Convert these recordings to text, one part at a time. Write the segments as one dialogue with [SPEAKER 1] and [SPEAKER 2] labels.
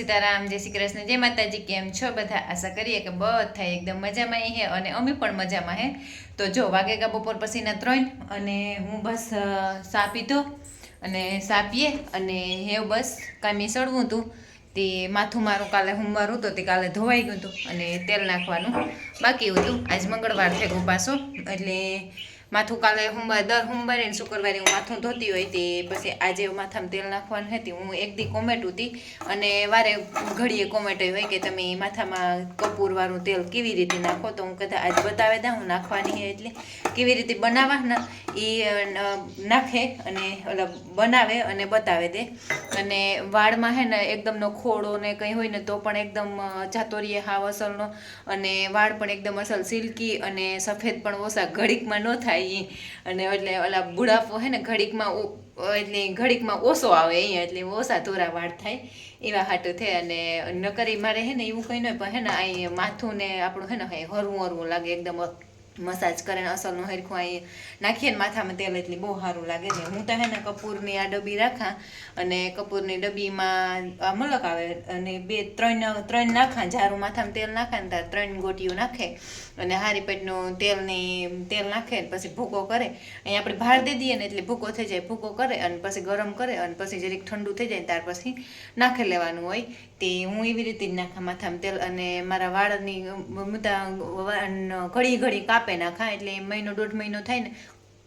[SPEAKER 1] સીતારામ, જય શ્રી કૃષ્ણ, જય માતાજી, કેમ છો બધા? આશા કરીએ કે બધા એકદમ મજામાં હે અને અમે પણ મજામાં હે. તો જો વાગેગા બપોર પછીના ત્રણ અને હું બસ સા પીધો અને સા પીએ અને હેવ બસ, કામી સળવું હતું. તે માથું મારું કાલે સોમવાર હતું, તે કાલે ધોવાઈ ગયું હતું અને તેલ નાખવાનું બાકી હતું આજ મંગળવાર છે પાછો, એટલે માથું કાલે સોમવાર દર ને શુક્રવારે હું માથું ધોતી હોય તે પછી આજે માથામાં તેલ નાખવાનું હતી. હું એક દી કોમેટ હતી અને વારે ઘડીએ કોમેટ હોય કે તમે માથામાં કપૂરવાળું તેલ કેવી રીતે નાખો તો હું કદાચ આજ બતાવે દા હું નાખવાની એટલે કેવી રીતે બનાવવાના એ નાખે અને ઓલા બનાવે અને બતાવે દે. અને વાળમાં હે ને એકદમનો ખોડો ને કંઈ હોય ને તો પણ એકદમ જાતોરીએ હાવ અસલનો અને વાળ પણ એકદમ અસલ સિલ્કી અને સફેદ પણ ઓછા ઘડીકમાં ન થાય. ઈ અને એટલે ઓલા બુઢાપો હે ને, ઘડીકમાં એટલે ઘડીકમાં ઓછો આવે અહીંયા, એટલે ઓછા ધોરા વાળ થાય. એવા હાટું થાય અને નકરી મારે હે ને, એવું કંઈ નહીં પણ હે ને અહીં માથું ને આપણું હે ને હરવું હરવું લાગે, એકદમ મસાજ કરે ને અસલનું હરખું અહીં નાખીએ ને માથામાં તેલ એટલે બહુ સારું લાગે છે. હું તો હે ને કપૂરની આ ડબ્બી રાખા અને કપૂરની ડબ્બીમાં આ મલક આવે અને બે ત્રણ ત્રણ નાખા જારું માથામાં તેલ નાખે ને ત્યારે ત્રણ ગોટીઓ નાખે અને હારી પેટનું તેલની તેલ નાખે ને પછી ભૂકો કરે. અહીં આપણે ભાર દઈ દઈએ ને એટલે ભૂકો થઈ જાય, ભૂકો કરે અને પછી ગરમ કરે અને પછી જરીક ઠંડુ થઈ જાય ત્યાર પછી નાખી લેવાનું હોય. તે હું એવી રીતે જ નાખા માથામાં તેલ અને મારા વાળની મુદ્દા ઘડી ઘડી કાપે નાખા એટલે મહિનો દોઢ મહિનો થાય ને,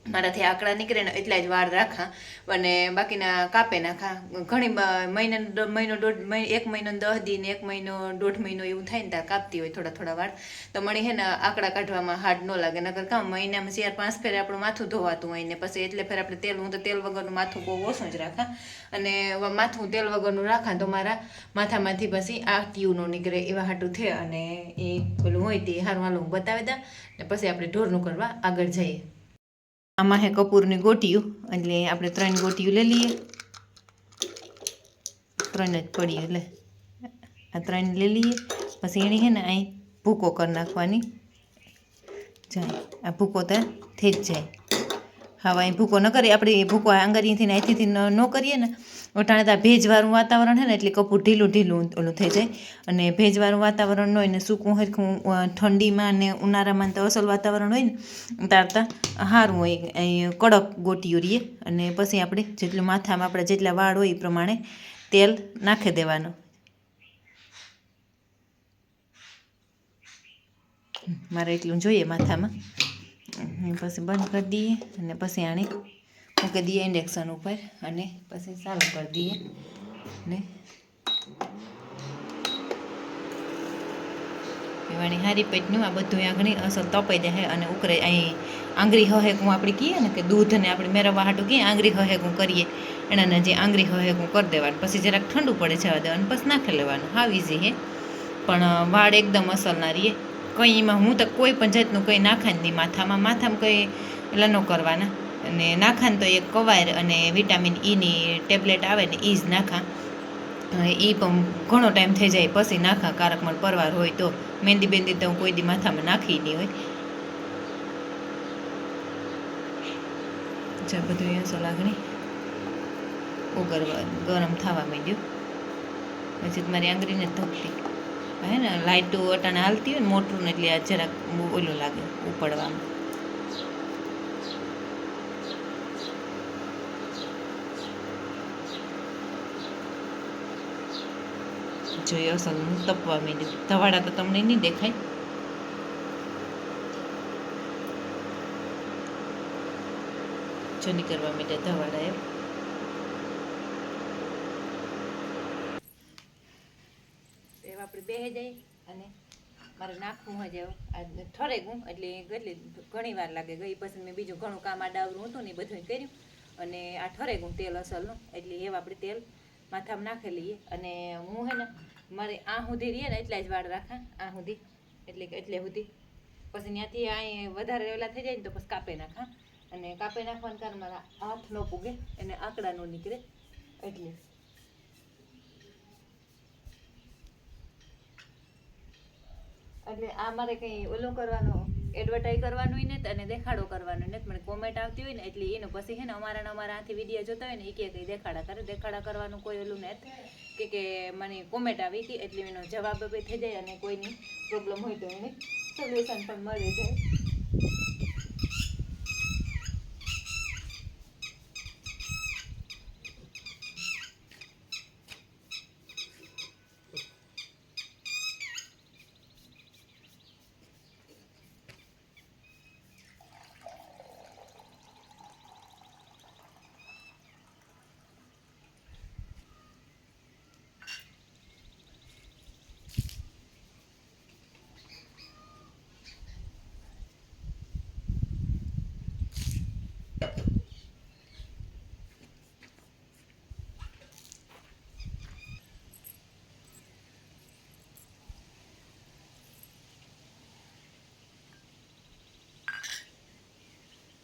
[SPEAKER 1] મારાથી આંકડા નીકળે ને એટલા જ વાળ રાખા, અને બાકીના કાપે નાખા ઘણી મહિના મહિનો દોઢ એક મહિનો દહ દિન એક મહિનો દોઢ મહિનો એવું થાય ને ત્યાં કાપતી હોય થોડા થોડા વાળ. તો મને હે ને આંકડા કાઢવામાં હાર્ડ ન લાગે નગર કામ મહિનામાં ચાર પાંચ ફેર આપણું માથું ધોવાતું હોય ને પછી એટલે ફેર આપણે તેલ, હું તો તેલ વગરનું માથું બહુ ઓછું જ રાખા. અને માથું તેલ વગરનું રાખા તો મારા માથામાંથી પછી આ ટ્યુ નો નીકળે એવા હાટું છે અને એ પેલું હોય તે હારું, હાલું હું બતાવી દા ને પછી આપણે ઢોરનું કરવા આગળ જઈએ. આમાં હે કપૂરની ગોટીયું એટલે આપણે ત્રણ ગોટીયું લઈ લઈએ. ત્રણ જ પડી એટલે આ ત્રણ લઈ લઈએ. પછી એની હે ને અહીં ભૂકો કરી નાખવાની. જાય, આ ભૂકો તો થઈ જ જાય. હવે અહીં ભૂકો ન કરીએ. આપણે ભૂકો આંગળીથી ને અહીંથી ન કરીએ ને, વટાણે તો ભેજવાળું વાતાવરણ છે ને, એટલે કપૂર ઢીલું ઢીલું ઓલું થઈ જાય. અને ભેજવાળું વાતાવરણ ન હોય ને, સૂકું હરખું ઠંડીમાં ને ઉનાળામાં તો અસલ વાતાવરણ હોય ને, તારતા સારું હોય અહીં કડક ગોટીઓ રહીએ અને પછી આપણે જેટલું માથામાં આપણે જેટલા વાળ હોય એ પ્રમાણે તેલ નાખી દેવાનું. મારે એટલું જોઈએ માથામાં. પછી બંધ કરી દઈએ અને પછી આને મૂકી દઈએ ઇન્ડેક્શન ઉપર અને પછી ચાલુ કરી દઈએ. ને પીવાની હારી પેટનું આ બધું આંગણી અસર તપાઈ જાય અને ઉકરે અહીં આંગળી હહેકું આપણે કહીએ ને કે દૂધને આપણે મેળવવા હાટું કહીએ, આંગળી હહેકું કરીએ. એના જે આંગળી હહેકું કરી દેવાનું, પછી જરાક ઠંડુ પડે જવા દેવાનું પછી નાખી લેવાનું. હાવ હે પણ વાળ એકદમ અસર ના રહીએ કંઈ એમાં હું તો કોઈ પણ જાતનું કંઈ નાખાય નહીં માથામાં. માથામાં કંઈ એટલે ન કરવાના. અને નાખાને તો એક કવાયર અને વિટામિન ઈની ટેબ્લેટ આવે ને એ જ નાખા. એ પણ ઘણો ટાઈમ થઈ જાય પછી નાખા. કારકમાં પરવાર હોય તો મહેંદી બેંદી તો હું કોઈ દી માથામાં નાખી નહીં હોય. જે બધું અહીંયા સો લાગણી. ઉગરવા ગરમ થવા માંડ્યું. પછી મારી આંગળીને જ ધોકતી. હે ને લાઇટો અટાણે હાલતી હોય ને મોટરું એટલે આ જરાક ઓલું લાગે, ઉપડવામાં. જોઈએ અસલ હું તપવા માંડ્યું ધવાડા તો તમને નહીં દેખાય. જોની કરવા માંડ્યા ધવાડા એમ એવા આપણે બેહી જઈ અને મારે નાખવું હોય આ ઠરે ગું એટલે કેટલી ઘણી વાર લાગે. ગઈ પછી મેં બીજું ઘણું કામ આડાવરું હતું ને એ બધું કર્યું. અને આ ઠરે ગું તેલ અસલનું, એટલે એવા આપણે તેલ માથામાં નાખી લઈએ. અને હું હે ને, મારે આ સુધી રહીએ ને એટલા જ વાળ રાખા, આ સુધી એટલે એટલે સુધી પછી ત્યાંથી અહીં વધારે ઓલા થઈ જાય ને તો પછી કાપે નાખા. અને કાપે નાખવાનું કારણ મારા હાથ ન પૂગે અને આંકડા ન નીકળે. એટલે એટલે આ મારે કંઈ ઓલું કરવાનું એડવર્ટાઈઝ કરવાનું નથી અને દેખાડો કરવાનો નથી મને કોમેન્ટ આવતી હોય ને એટલે એનો પછી હે ને અમારા અમારા આથી વીડિયો જોતા હોય ને એ કે કંઈ દેખાડા કરે, દેખાડા કરવાનું કોઈ ઓલું નથી કે કે મને કોમેન્ટ આવી હતી એટલે એનો જવાબ થઈ જાય અને કોઈની પ્રોબ્લેમ હોય તો એને સોલ્યુશન પણ મળી જાય.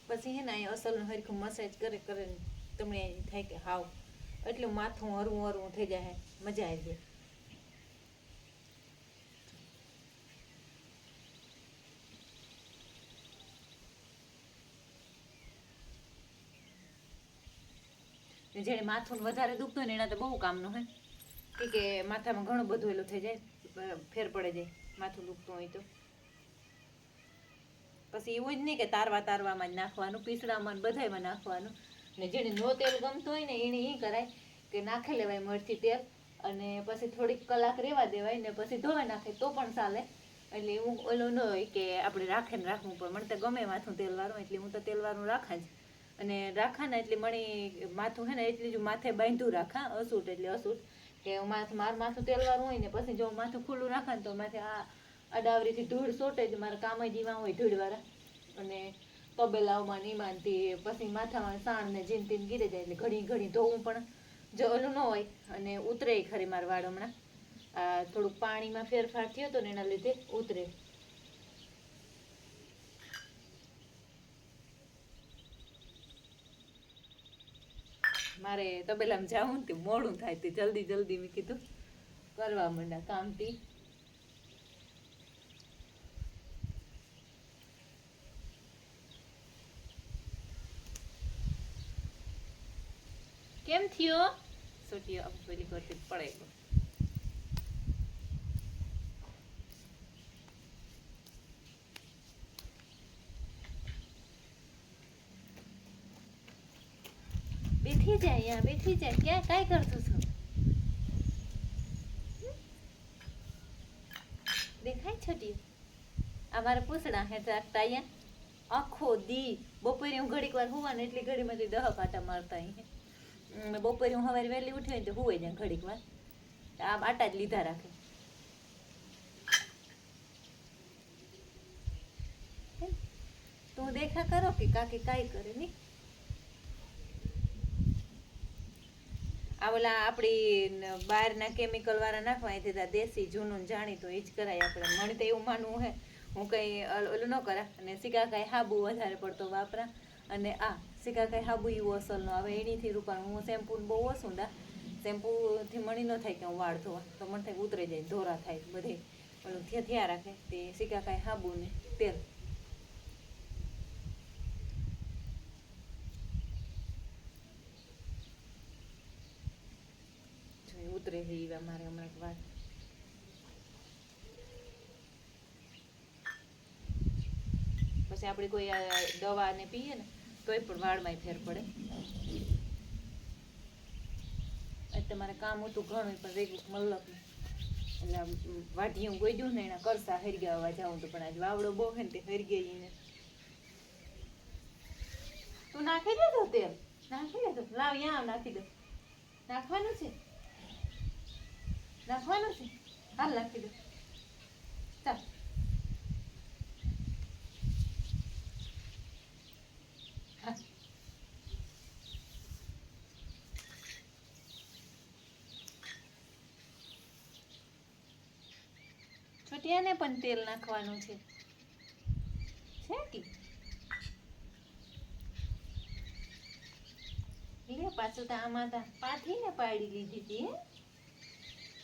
[SPEAKER 1] પછી હે ને અહીં અસલનું હરખું મસાજ કરે કરે તમને થાય કે હાવ. એટલું માથું હરવું હરવું થઈ જાય મજા આવી જાય. જેને માથું વધારે દુખતું ને એના તો બહુ કામનું હોય. કે માથામાં ઘણું બધું એલું થઈ જાય, ફેર પડે જાય, માથું દુખતું હોય તો. પછી એવું જ નહીં કે તારવા તારવામાં જ નાખવાનું, પીસડામાં બધામાં નાખવાનું. ને જેને નો તેલ ગમતું હોય ને એને એ કરાય કે નાખી લેવાય મરચી તેલ અને પછી થોડીક કલાક રહેવા દેવાય ને પછી ધોવા નાખે તો પણ ચાલે. એટલે એવું ઓલું ન હોય કે આપણે રાખે ને રાખવું પણ, મને તો ગમે માથું તેલવાળું, એટલે હું તો તેલવાળું રાખા જ. અને રાખા ને એટલે મણી માથું હે ને એટલી જ માથે બાંધ્યું રાખા, અસૂટ એટલે અસૂટ. કે માથું, મારું માથું તેલવાળું હોય ને પછી જો માથું ખુલ્લું રાખા ને તો માથે આ અડાવરીથી ધૂળ સોટે જ મારા કામ જ એવા હોય ધૂળવાળા. અને તબેલાઓમાં માનતી, પછી માથામાં સાણ ને જીન તીન ગીરે જાય એટલે ઘડી ઘડી ધોવું પણ જો ઓલું ન હોય. અને ઉતરે ખરી મારા વાળ હમણાં. આ થોડુંક પાણીમાં ફેરફાર થયો હતો ને એના લીધે ઉતરે. મારે તબેલામાં જવું ને મોડું થાય તે જલ્દી જલ્દી મેં કીધું. કરવા માંડ્યા કામથી. થયો? સોટીઓ આમ પેલી કરતી પડે બેઠી જાય અહીંયા બેઠી જાય ક્યાં કાંઈ કરતું છું? દેખાય છોટી? આ મારા પૂછડા હે રાખતા અહીંયા? આખો દી. બપોરે હું ઘડીક વાર હુવા ને એટલી ઘડીમાંથી દહ કાંટા મારતા અહીંયા. બપોરે હું સવારે વહેલી ઉઠી હોય તો હોય જાય ઘડીક વાર. આમ આટા જ લીધા રાખે? તું દેખા કરો કે કાકી કાંઈ કરે નહીં. આ ઓલા આપણી બહારના કેમિકલ વાળા નાખવા એથી ત્યાં દેશી જૂનું જાણી જાણીતું એ જ કરાય આપણે. મને તો એવું માનવું હે. હું કંઈ ઓલું ન કરા. અને સિકાકાઈ હાબુ વધારે પડતો વાપરા. અને આ સિકાકાઈ હાબુ એવું અસલનો આવે, એનીથી રૂપાનું. હું શેમ્પૂ બહુ ઓછું દા, શેમ્પૂથી મણી ન થાય કે હું વાળ ધોવા. તો મને થાય ઉતરે જાય ધોરા થાય બધે. પણ થયા થયા રાખે તે સિકાકાઈ હાબુ ને તેલ. ઉતરે છે એવા મારે હમણાં વાત પછી આપણે કોઈ દવાને દવા ને પીએ ને તોય પણ વાળમાં ફેર પડે. એટલે મારે કામ હતું ઘણું, પણ રેગું મલ્લક એટલે આમ વાઢી હું ગોઈ ને, એના કરતા હરગ્યા આવવા જાઉં તો પણ આજ વાવડો બહુ હે ને તે હરગી ને. તું નાખી દે તો? તેલ નાખી દે તો લાવ યા નાખી દો નાખવાનું છે? નાખવાનું છે? હાલ નાખી દો છોટિયાને પણ તેલ નાખવાનું છે. છે કે લે, પાછું તો આમાં પાથીને પાડી લીધી હતી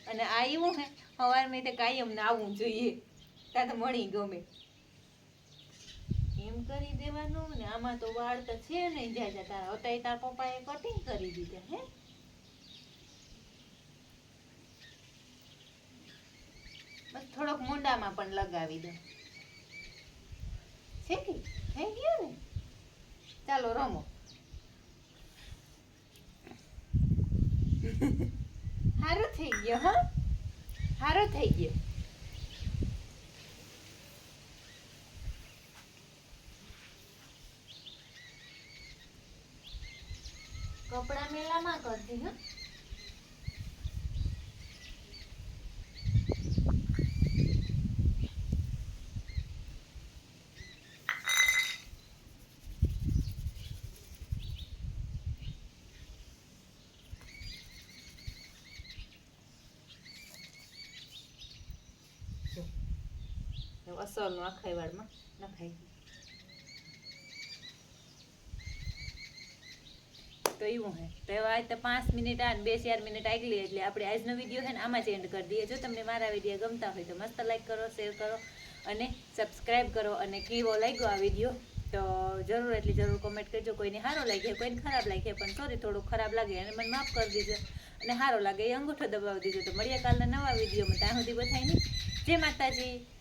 [SPEAKER 1] અને આવ્યું હે સવાર મેં તે કાયમ ને આવવું જોઈએ. ત્યાં તો મળી ગમે. એમ કરી દેવાનું ને આમાં તો વાળ તો છે નહીં, જ્યાં જ્યાં તારા અત્યારે તારા પપ્પાએ કટિંગ કરી દીધા, હે? બસ થોડોક મોંડામાં પણ લગાવી દો. છે કે? થઈ ગયું ને? ચાલો રમો. હારો થઈ ગયો, હા? હારો થઈ ગયો. કપડા મેલામાં કરતી હા. અસલનું આખાઈ વાળમાં નખાઈ તો એવું હે. તો એવા આજ તો પાંચ મિનિટ આ બે ચાર મિનિટ આગલી એટલે આપણે આજનો વીડિયો છે ને આમાં જ એન્ડ કરી દઈએ. જો તમને મારા વીડિયો ગમતા હોય તો મસ્ત લાઈક કરો શેર કરો અને સબસ્ક્રાઈબ કરો અને કેવો લાગ્યો આ વીડિયો તો જરૂર એટલી જરૂર કોમેન્ટ કરજો. કોઈને સારો લાગે, કોઈને ખરાબ લાગે, પણ સોરી થોડું ખરાબ લાગે અને મને માફ કરી દીજો. અને સારો લાગે એ અંગૂઠો દબાવી દીજો. તો મળીએ કાલના નવા વિડીયોમાં. ત્યાં સુધી બધાય નહીં જય માતાજી.